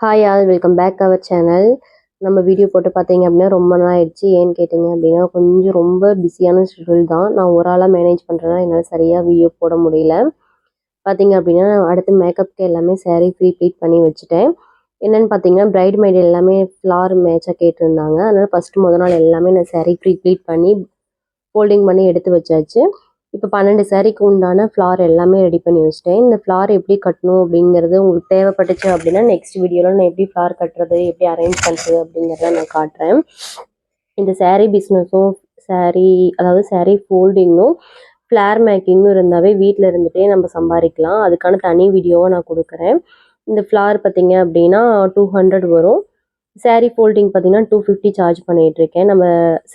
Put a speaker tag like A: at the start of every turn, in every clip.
A: Hi all welcome back our channel நம்ம video போட்டு பார்த்தீங்க அப்படின்னா ரொம்ப நாள் ஆயிடுச்சு ஏன்னு கேட்டிங்க அப்படின்னா கொஞ்சம் ரொம்ப பிஸியான ஷெடியூல் தான். நான் ஒரு ஆளாக மேனேஜ் பண்ணுறேன்னா என்னால் சரியாக வீடியோ போட முடியல. பார்த்தீங்க அப்படின்னா நான் அடுத்து மேக்கப்க்கு எல்லாமே சேரீ ஃப்ரீ ப்ளீட் பண்ணி வச்சுட்டேன். என்னென்னு பார்த்தீங்கன்னா பிரைட் மைட் எல்லாமே ஃப்ளார் மேட்சாக கேட்டிருந்தாங்க. அதனால் ஃபஸ்ட்டு முதல் நாள் எல்லாமே நான் சேரீ ப்ரீ ப்ளீட் பண்ணி ஃபோல்டிங் பண்ணி எடுத்து வச்சாச்சு. இப்போ பன்னெண்டு சாரீக்கு உண்டான ஃப்ளார் எல்லாமே ரெடி பண்ணி வச்சிட்டேன். இந்த ஃப்ளார் எப்படி கட்டணும் அப்படிங்கிறது உங்களுக்கு தேவைப்பட்டுச்சு அப்படின்னா நெக்ஸ்ட் வீடியோவில் நான் எப்படி ஃப்ளார் கட்டுறது எப்படி அரேஞ்ச் பண்ணுறது அப்படிங்கிறத நான் காட்டுறேன். இந்த சாரீ பிஸ்னஸும் சாரீ அதாவது சாரீ ஃபோல்டிங்கும் ஃப்ளார் மேக்கிங்கும் இருந்தாவே வீட்டில் இருந்துகிட்டே நம்ம சம்பாதிக்கலாம். அதுக்கான தனி வீடியோவை நான் கொடுக்குறேன். இந்த ஃப்ளார் பார்த்தீங்க அப்படின்னா டூ ஹண்ட்ரட் வரும். சாரீ ஃபோல்டிங் பார்த்தீங்கன்னா டூ ஃபிஃப்டி சார்ஜ் பண்ணிகிட்டு இருக்கேன் நம்ம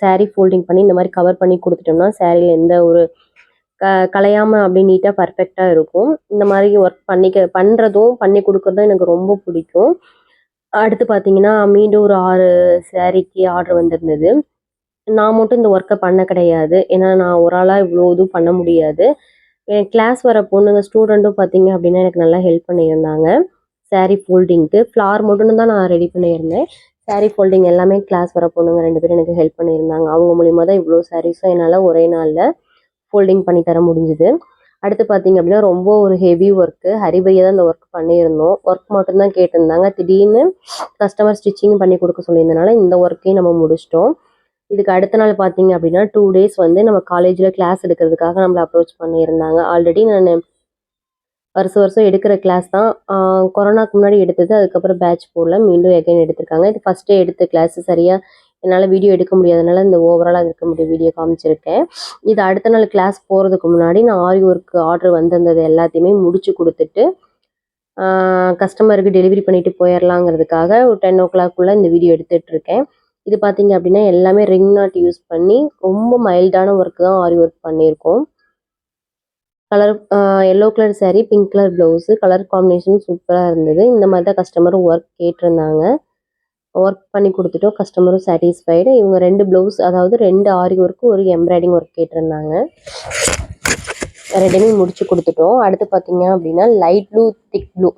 A: சாரீ ஃபோல்டிங் பண்ணி இந்த மாதிரி கவர் பண்ணி கொடுத்துட்டோம்னா சாரியில் எந்த ஒரு க கலையாமல் அப்படி நீட்டாக பர்ஃபெக்டாக இருக்கும். இந்த மாதிரி ஒர்க் பண்ணிக்க பண்ணுறதும் பண்ணி கொடுக்குறதும் எனக்கு ரொம்ப பிடிக்கும். அடுத்து பார்த்தீங்கன்னா மீண்டும் ஒரு ஆறு சாரீக்கு ஆர்டர் வந்திருந்தது. நான் மட்டும் இந்த ஒர்க்கை பண்ண கிடையாது. ஏன்னா நான் ஒரு ஆளாக இவ்வளோ இதுவும் பண்ண முடியாது. என் கிளாஸ் வர பொண்ணுங்க ஸ்டூடெண்ட்டும் பார்த்தீங்க அப்படின்னா எனக்கு நல்லா ஹெல்ப் பண்ணியிருந்தாங்க. சாரீ ஃபோல்டிங்க்கு ஃப்ளார் மட்டும் தான் நான் ரெடி பண்ணியிருந்தேன். சாரீ ஃபோல்டிங் எல்லாமே கிளாஸ் வர பொண்ணுங்க ரெண்டு பேரும் எனக்கு ஹெல்ப் பண்ணியிருந்தாங்க. அவங்க மூலியமாக தான் இவ்வளோ சாரீஸும் என்னால் ஒரே நாளில் ஃபோல்டிங் பண்ணி தர முடிஞ்சுது. அடுத்து பார்த்தீங்க அப்படின்னா ரொம்ப ஒரு ஹெவி ஒர்க்கு ஹரிபையை தான் இந்த ஒர்க் பண்ணியிருந்தோம். ஒர்க் மட்டும்தான் கேட்டிருந்தாங்க. திடீர்னு கஸ்டமர் ஸ்டிச்சிங் பண்ணி கொடுக்க சொல்லியிருந்தனால இந்த ஒர்க்கையும் நம்ம முடிச்சிட்டோம். இதுக்கு அடுத்த நாள் பார்த்தீங்க அப்படின்னா டூ டேஸ் வந்து நம்ம காலேஜில் கிளாஸ் எடுக்கிறதுக்காக நம்மளை அப்ரோச் பண்ணியிருந்தாங்க. ஆல்ரெடி நான் வருஷம் வருஷம் எடுக்கிற கிளாஸ் தான். கொரோனாக்கு முன்னாடி எடுத்தது அதுக்கப்புறம் பேட்ச் போடல மீண்டும் எகைன் எடுத்திருக்காங்க. இது ஃபஸ்ட்டே எடுத்த கிளாஸ் சரியாக என்னால் வீடியோ எடுக்க முடியாதனால இந்த ஓவராலாக இருக்க முடியும் வீடியோ காமிச்சிருக்கேன். இது அடுத்த நாள் கிளாஸ் போகிறதுக்கு முன்னாடி நான் ஆரி ஒர்க்கு ஆர்டர் வந்திருந்தது எல்லாத்தையுமே முடிச்சு கொடுத்துட்டு கஸ்டமருக்கு டெலிவரி பண்ணிட்டு போயிடலாங்கிறதுக்காக ஒரு டென் ஓ கிளாக்குள்ளே இந்த வீடியோ எடுத்துட்டு இருக்கேன். இது பார்த்தீங்க அப்படின்னா எல்லாமே ரிங் நாட் யூஸ் பண்ணி ரொம்ப மைல்டான ஒர்க்கு தான் ஆரி ஒர்க் பண்ணியிருக்கோம். Colour yellow colour sari pink colour blouse colour combination சூப்பராக இருந்தது. இந்த மாதிரி தான் கஸ்டமரும் ஒர்க் கேட்டிருந்தாங்க. ஒர்க் பண்ணி கொடுத்துட்டோம். கஸ்டமரும் சாட்டிஸ்ஃபைடு இவங்க ரெண்டு ப்ளவுஸ் அதாவது ரெண்டு ஆரி ஒர்க்கு ஒரு எம்ப்ராய்டிங் ஒர்க் கேட்டிருந்தாங்க. ரெண்டுமே முடிச்சு கொடுத்துட்டோம். அடுத்து பார்த்தீங்க அப்படின்னா லைட் ப்ளூ திக் ப்ளூ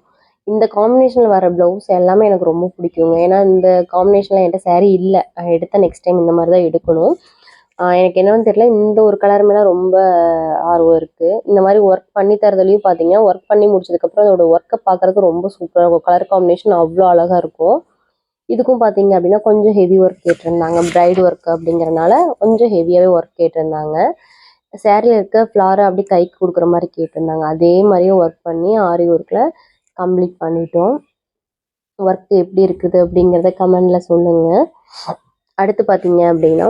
A: இந்த காம்பினேஷனில் வர ப்ளவுஸ் எல்லாமே எனக்கு ரொம்ப பிடிக்குங்க. ஏன்னா இந்த காம்பினேஷனில் என்கிட்ட சேரீ இல்லை. எடுத்தால் நெக்ஸ்ட் டைம் இந்த மாதிரி தான் எடுக்கணும். எனக்கு என்னன்னு தெரியல. இந்த ஒரு கலர் மேலே ரொம்ப ஆர்வம் இருக்குது இந்த மாதிரி ஒர்க் பண்ணி தரதுலையும் பார்த்தீங்கன்னா ஒர்க் பண்ணி முடிச்சதுக்கப்புறம் அதோட ஒர்க்கை பார்க்கறதுக்கு ரொம்ப சூப்பராக இருக்கும். கலர் காம்பினேஷன் அவ்வளோ அழகாக இருக்கும். இதுக்கும் பார்த்தீங்க அப்படின்னா கொஞ்சம் ஹெவி ஒர்க் கேட்டிருந்தாங்க. பிரைட் ஒர்க் அப்படிங்கறனால கொஞ்சம் ஹெவியாகவே ஒர்க் கேட்டிருந்தாங்க. சேரீல இருக்க ஃப்ளாரை அப்படி கைக்கு கொடுக்குற மாதிரி கேட்டிருந்தாங்க. அதே மாதிரியே ஒர்க் பண்ணி ஆரி ஒர்க்கில் கம்ப்ளீட் பண்ணிட்டோம். ஒர்க் எப்படி இருக்குது அப்படிங்கிறத கமெண்ட்ல சொல்லுங்க. அடுத்து பார்த்தீங்க அப்படின்னா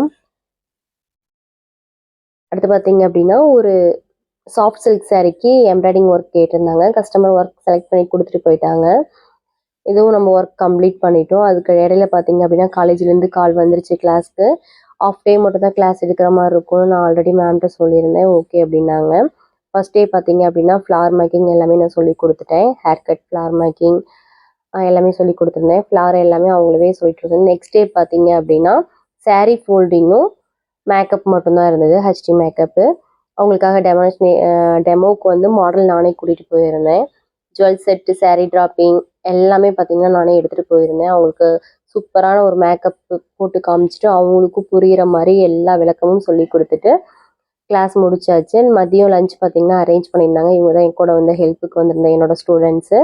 A: அடுத்து பார்த்தீங்க அப்படின்னா ஒரு சாஃப்ட் சில்க் சாரீக்கு எம்ப்ராய்டிங் ஒர்க் கேட்டிருந்தாங்க. கஸ்டமர் ஒர்க் செலக்ட் பண்ணி கொடுத்துட்டு போயிட்டாங்க. இதுவும் நம்ம ஒர்க் கம்ப்ளீட் பண்ணிட்டோம். அதுக்கு இடையில பார்த்தீங்க அப்படின்னா காலேஜ்லேருந்து கால் வந்துருச்சு கிளாஸ்க்கு ஆஃப் டே மட்டும் தான் கிளாஸ் எடுக்கிற மாதிரி இருக்கும்னு நான் ஆல்ரெடி மேம்கிட்ட சொல்லியிருந்தேன். ஓகே அப்படின்னாங்க. ஃபர்ஸ்ட் டே பார்த்தீங்க அப்படின்னா ஃப்ளார் மேக்கிங் எல்லாமே நான் சொல்லி கொடுத்துட்டேன். ஹேர் கட் ஃப்ளார் மேக்கிங் எல்லாமே சொல்லி கொடுத்துருந்தேன். ஃப்ளார் எல்லாமே அவங்களவே சொல்லிட்டு இருந்தேன் நெக்ஸ்ட் டே பார்த்தீங்க அப்படின்னா சாரீ ஃபோல்டிங்கும் மேக்கப் மட்டும்தான் இருந்தது ஹச்டி மேக்கப்பு அவங்களுக்காக டெமான்ஸ்ட்ரே டெமோவுக்கு வந்து மாடல் நானே கூட்டிகிட்டு போயிருந்தேன். ஜுவல் செட்டு சாரீ ட்ராப்பிங் எல்லாமே பார்த்தீங்கன்னா நானே எடுத்துகிட்டு போயிருந்தேன். அவங்களுக்கு சூப்பரான ஒரு மேக்கப் போட்டு காமிச்சிட்டு அவங்களுக்கும் புரிகிற மாதிரி எல்லா விளக்கமும் சொல்லி கொடுத்துட்டு கிளாஸ் முடிச்சாச்சு. மதியம் லஞ்ச் பார்த்தீங்கன்னா அரேஞ்ச் பண்ணியிருந்தாங்க. இவங்க தான் என் கூட வந்து ஹெல்ப்புக்கு வந்திருந்தேன் என்னோட ஸ்டூடெண்ட்ஸு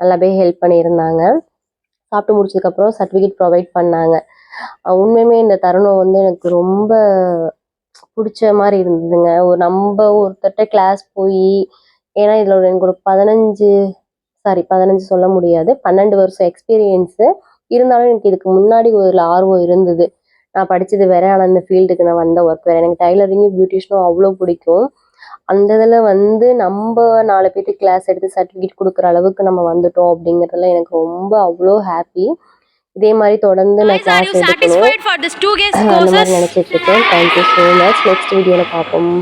A: நல்லாவே ஹெல்ப் பண்ணியிருந்தாங்க. சாப்பிட்டு முடிச்சதுக்கப்புறம் சர்டிஃபிகேட் ப்ரொவைட் பண்ணாங்க. உண்மையுமே இந்த தருணம் வந்து எனக்கு ரொம்ப பிடிச்ச மாதிரி இருந்ததுங்க. ஒரு நம்ம ஒருத்தட்ட கிளாஸ் போய் ஏன்னா இதில் ஒரு எனக்கு ஒரு பதினஞ்சு சாரி பதினஞ்சு சொல்ல முடியாது. பன்னெண்டு வருஷம் எக்ஸ்பீரியன்ஸு இருந்தாலும் எனக்கு இதுக்கு முன்னாடி ஒரு ஆர்வம் இருந்தது. நான் படித்தது வேற ஆனால் இந்த ஃபீல்டுக்கு நான் வந்த ஒர்க் வேறு. எனக்கு டைலரிங்கும் பியூட்டிஷனும் அவ்வளோ பிடிக்கும். அந்த இதில் வந்து நம்ம நாலு பேர்த்துக்கு கிளாஸ் எடுத்து சர்டிஃபிகேட் கொடுக்குற அளவுக்கு நம்ம வந்துட்டோம் அப்படிங்கிறதுல எனக்கு ரொம்ப அவ்வளோ ஹாப்பி இதே மாதிரி தொடர்ந்து நான் கிளாஸ் எடுக்கணும். அந்த மாதிரி? நினச்சிட்டு இருக்கேன். தேங்க்யூ ஸோ மச் நெக்ஸ்ட் வீடியோவில் பார்ப்போம்.